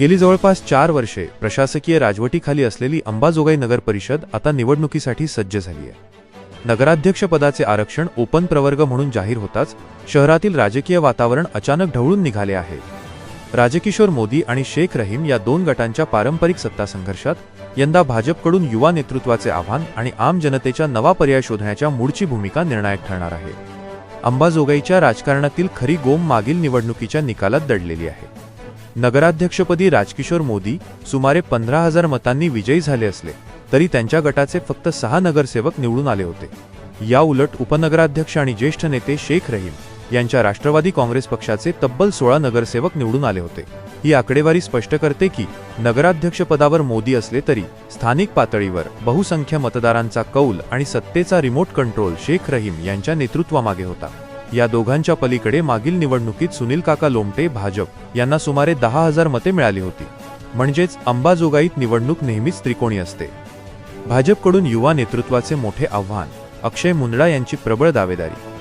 गेली जवळपास चार वर्षे प्रशासकीय राजवटीखाली असलेली अंबाजोगाई नगर परिषद आता निवडणुकीसाठी सज्ज झाली आहे नगराध्यक्षपदाचे आरक्षण ओपन प्रवर्ग म्हणून जाहीर होताच शहरातील राजकीय वातावरण अचानक ढवळून निघाले आहे. राजकिशोर मोदी आणि शेख रहीम या दोन गटांच्या पारंपरिक सत्ता संघर्षात यंदा भाजपकडून युवा नेतृत्वाचे आव्हान आणि आम जनतेच्या नवा पर्याय शोधण्याच्या मूळची भूमिका निर्णायक ठरणार आहे. अंबाजोगाईच्या राजकारणातील खरी गोम मागील निवडणुकीच्या निकालात दडलेली आहे. नगराध्यक्षपदी राजकिशोर मोदी सुमारे पंधरा हजार मतांनी विजयी झाले असले तरी त्यांच्या गटाचे फक्त सहा नगरसेवक निवडून आले होते. या उलट उपनगराध्यक्ष आणि ज्येष्ठ नेते शेख रहीम यांच्या राष्ट्रवादी काँग्रेस पक्षाचे तब्बल सोळा नगरसेवक निवडून आले होते. ही आकडेवारी स्पष्ट करते की नगराध्यक्षपदावर मोदी असले तरी स्थानिक पातळीवर बहुसंख्य मतदारांचा कौल आणि सत्तेचा रिमोट कंट्रोल शेख रहीम यांच्या नेतृत्वामागे होता. या दोघांच्या पलीकडे मागील निवडणुकीत सुनील काका लोमटे भाजप यांना सुमारे दहा हजार मते मिळाली होती. म्हणजेच अंबाजोगाईत निवडणूक नेहमीच त्रिकोणी असते. भाजपकडून युवा नेतृत्वाचे मोठे आव्हान अक्षय मुंदडा यांची प्रबळ दावेदारी.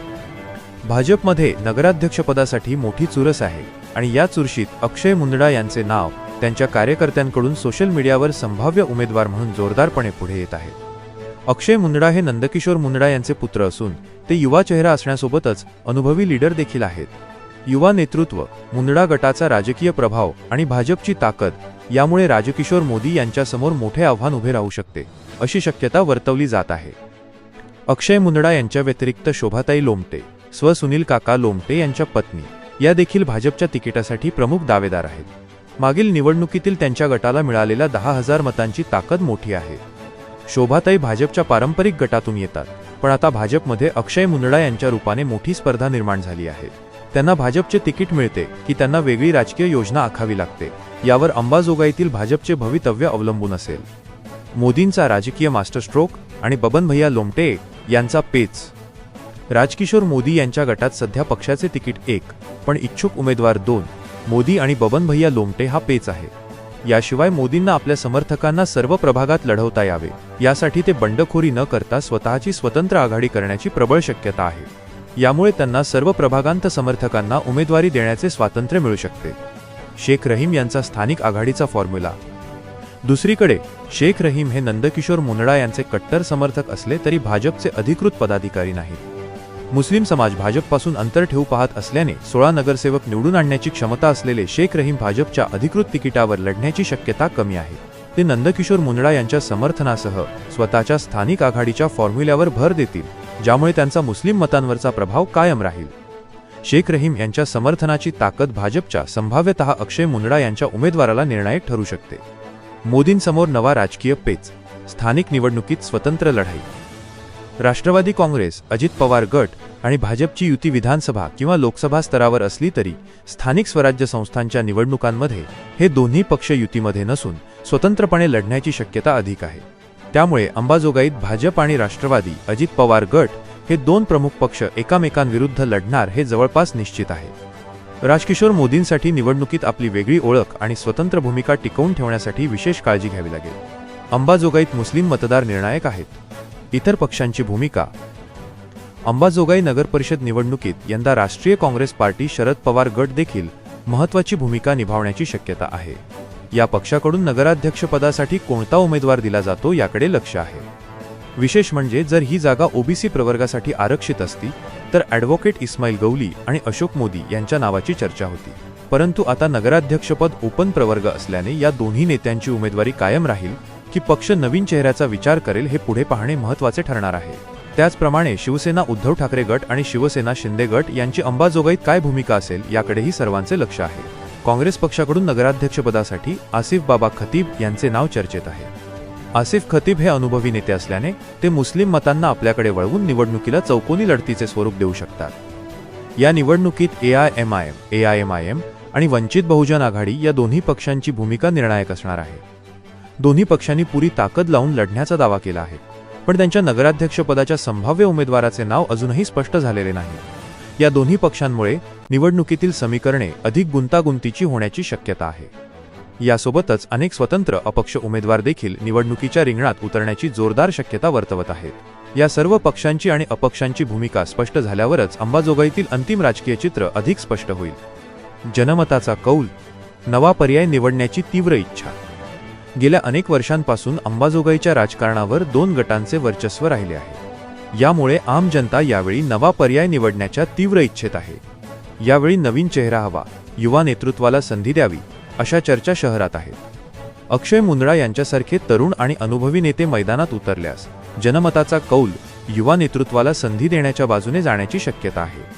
भाजपमध्ये नगराध्यक्षपदासाठी मोठी चुरस आहे आणि या चुरशीत अक्षय मुंदडा यांचे नाव त्यांच्या कार्यकर्त्यांकडून सोशल मीडियावर संभाव्य उमेदवार म्हणून जोरदारपणे पुढे येत आहे. अक्षय मुंदडा हे नंदकिशोर मुंदडा यांचे पुत्र असून ते युवा चेहरा असण्यासोबतच अनुभवी लीडर देखील आहेत. युवा नेतृत्व मुंदडा गटाचा राजकीय प्रभाव आणि भाजपची ताकद यामुळे राजकिशोर मोदी यांच्यासमोर मोठे आव्हान उभे राहू शकते अशी शक्यता वर्तवली जात आहे. अक्षय मुंदडा यांच्या व्यतिरिक्त शोभाताई लोमटे स्व सुनील काका लोमटे यांच्या पत्नी या देखील भाजपच्या तिकिटासाठी प्रमुख दावेदार आहेत. मागील निवडणुकीतील त्यांच्या गटाला मिळालेल्या दहा हजार मतांची ताकद मोठी आहे. शोभाताई भाजपच्या पारंपरिक गटातून येतात. पण आता भाजपमध्ये अक्षय मुंदडा यांच्या रूपाने मोठी स्पर्धा निर्माण झाली आहे. त्यांना भाजपचे तिकीट मिळते की त्यांना वेगळी राजकीय योजना आखावी लागते यावर अंबाजोगाईतील भाजपचे भवितव्य अवलंबून असेल. मोदींचा राजकीय मास्टरस्ट्रोक आणि बबन भैया लोमटे यांचा पेच. राजकिशोर मोदी यांच्या गटात सध्या पक्षाचे तिकीट एक पण इच्छुक उमेदवार दोन मोदी आणि बबन भैया लोमटे हा पेच आहे. याशिवाय मोदींना आपल्या समर्थकांना सर्व प्रभागात लढवता यावे. यासाठी ते बंडखोरी न करता स्वतःची स्वतंत्र आघाडी करण्याची प्रबळ शक्यता आहे. यामुळे त्यांना सर्व प्रभागांत समर्थकांना उमेदवारी देण्याचे स्वातंत्र्य मिळू शकते. शेख रहीम यांचा स्थानिक आघाडीचा फॉर्म्युला. दुसरीकडे शेख रहीम हे नंदकिशोर मुंदडा यांचे कट्टर समर्थक असले तरी भाजपचे अधिकृत पदाधिकारी नाहीत. मुस्लिम समाज भाजपपासून अंतर ठेवू पाहत असल्याने सोळा नगरसेवक निवडून आणण्याची क्षमता असलेले शेख रहीम भाजपच्या अधिकृत तिकिटावर लढण्याची शक्यता कमी आहे. ते नंदकिशोर मुंदडा यांच्या समर्थनासह स्वतःच्या स्थानिक आघाडीच्या फॉर्म्युल्यावर भर देतील ज्यामुळे त्यांचा मुस्लिम मतांवरचा प्रभाव कायम राहील. शेख रहीम यांच्या समर्थनाची ताकद भाजपच्या संभाव्यतः अक्षय मुंदडा यांच्या उमेदवाराला निर्णायक ठरू शकते. मोदींसमोर नवा राजकीय पेच स्थानिक निवडणुकीत स्वतंत्र लढाई. राष्ट्रवादी काँग्रेस अजित पवार गट आणि भाजपची युती विधानसभा किंवा लोकसभा स्तरावर असली तरी स्थानिक स्वराज्य संस्थांच्या निवडणुकांमध्ये हे दोन्ही पक्ष युतीमध्ये नसून स्वतंत्रपणे लढण्याची शक्यता अधिक आहे. त्यामुळे अंबाजोगाईत भाजप आणि राष्ट्रवादी अजित पवार गट हे दोन प्रमुख पक्ष एकामेकांविरुद्ध लढणार हे जवळपास निश्चित आहे. राजकिशोर मोदींसाठी निवडणुकीत आपली वेगळी ओळख आणि स्वतंत्र भूमिका टिकवून ठेवण्यासाठी विशेष काळजी घ्यावी लागेल. अंबाजोगाईत मुस्लिम मतदार निर्णायक आहेत. इतर पक्षांची भूमिका. अंबाजोगाई नगर परिषद निवडणुकीत यंदा राष्ट्रीय काँग्रेस पार्टी शरद पवार गट देखील महत्वाची भूमिका निभावण्याची शक्यता आहे. या पक्षाकडून नगराध्यक्षपदासाठी कोणता उमेदवार दिला जातो याकडे लक्ष आहे. विशेष म्हणजे जर ही जागा ओबीसी प्रवर्गासाठी आरक्षित असती तर ॲडव्होकेट इस्माईल गौली आणि अशोक मोदी यांच्या नावाची चर्चा होती. परंतु आता नगराध्यक्षपद ओपन प्रवर्ग असल्याने या दोन्ही नेत्यांची उमेदवारी कायम राहील की पक्ष नवीन चेहऱ्याचा विचार करेल हे पुढे पाहणे महत्त्वाचे ठरणार आहे. त्याचप्रमाणे शिवसेना उद्धव ठाकरे गट आणि शिवसेना शिंदे गट यांची अंबाजोगाईत काय भूमिका असेल याकडेही सर्वांचे लक्ष आहे. काँग्रेस पक्षाकडून नगराध्यक्षपदासाठी आसिफ बाबा खतीब यांचे नाव चर्चेत आहे. आसिफ खतीब हे अनुभवी नेते असल्याने ते मुस्लिम मतांना आपल्याकडे वळवून निवडणुकीला चौकोनी लढतीचे स्वरूप देऊ शकतात. या निवडणुकीत A I M I M A I M I M आणि वंचित बहुजन आघाडी या दोन्ही पक्षांची भूमिका निर्णायक असणार आहे. दोन्ही पक्षांनी पुरी ताकद लावून लढण्याचा दावा केला आहे. पण त्यांच्या नगराध्यक्षपदाच्या संभाव्य उमेदवाराचे नाव अजूनही स्पष्ट झालेले नाही. या दोन्ही पक्षांमुळे निवडणुकीतील समीकरणे अधिक गुंतागुंतीची होण्याची शक्यता आहे. यासोबतच अनेक स्वतंत्र अपक्ष उमेदवार देखील निवडणुकीच्या रिंगणात उतरण्याची जोरदार शक्यता वर्तवत आहेत. या सर्व पक्षांची आणि अपक्षांची भूमिका स्पष्ट झाल्यावरच अंबाजोगाईतील अंतिम राजकीय चित्र अधिक स्पष्ट होईल. जनमताचा कौल नवा पर्याय निवडण्याची तीव्र इच्छा. गेल्या अनेक वर्षांपासून अंबाजोगाईच्या राजकारणावर दोन गटांचे वर्चस्व राहिले आहे. यामुळे आम जनता यावेळी नवा पर्याय निवडण्याच्या तीव्र इच्छेत आहे. यावेळी नवीन चेहरा हवा युवा नेतृत्वाला संधी द्यावी अशा चर्चा शहरात आहेत. अक्षय मुंदडा यांच्यासारखे तरुण आणि अनुभवी नेते मैदानात उतरल्यास जनमताचा कौल युवा नेतृत्वाला संधी देण्याच्या बाजूने जाण्याची शक्यता आहे.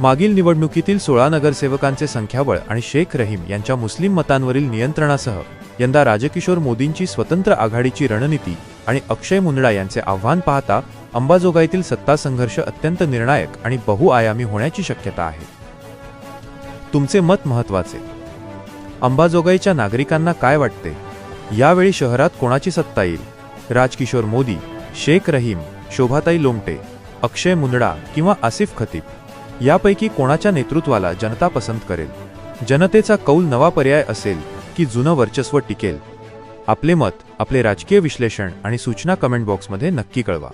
मागील निवडणुकीतील सोळा नगरसेवकांचे संख्याबळ आणि शेख रहीम यांच्या मुस्लिम मतांवरील नियंत्रणासह यंदा राजकिशोर मोदींची स्वतंत्र आघाडीची रणनीती आणि अक्षय मुंडळा यांचे आव्हान पाहता अंबाजोगाईतील सत्ता संघर्ष अत्यंत निर्णायक आणि बहुआयामी होण्याची शक्यता आहे. तुमचे मत महत्त्वाचे अंबाजोगाईच्या नागरिकांना काय वाटते? यावेळी शहरात कोणाची सत्ता येईल? राजकिशोर मोदी शेख रहीम शोभाताई लोमटे अक्षय मुंदडा किंवा आसिफ खतीब? यापैकी कोणाच्या नेतृत्वाला जनता पसंत करेल? जनतेचा कौल नवा पर्याय असेल की जुनं वर्चस्व टिकेल? आपले मत आपले राजकीय विश्लेषण आणि सूचना कमेंट बॉक्समध्ये नक्की कळवा.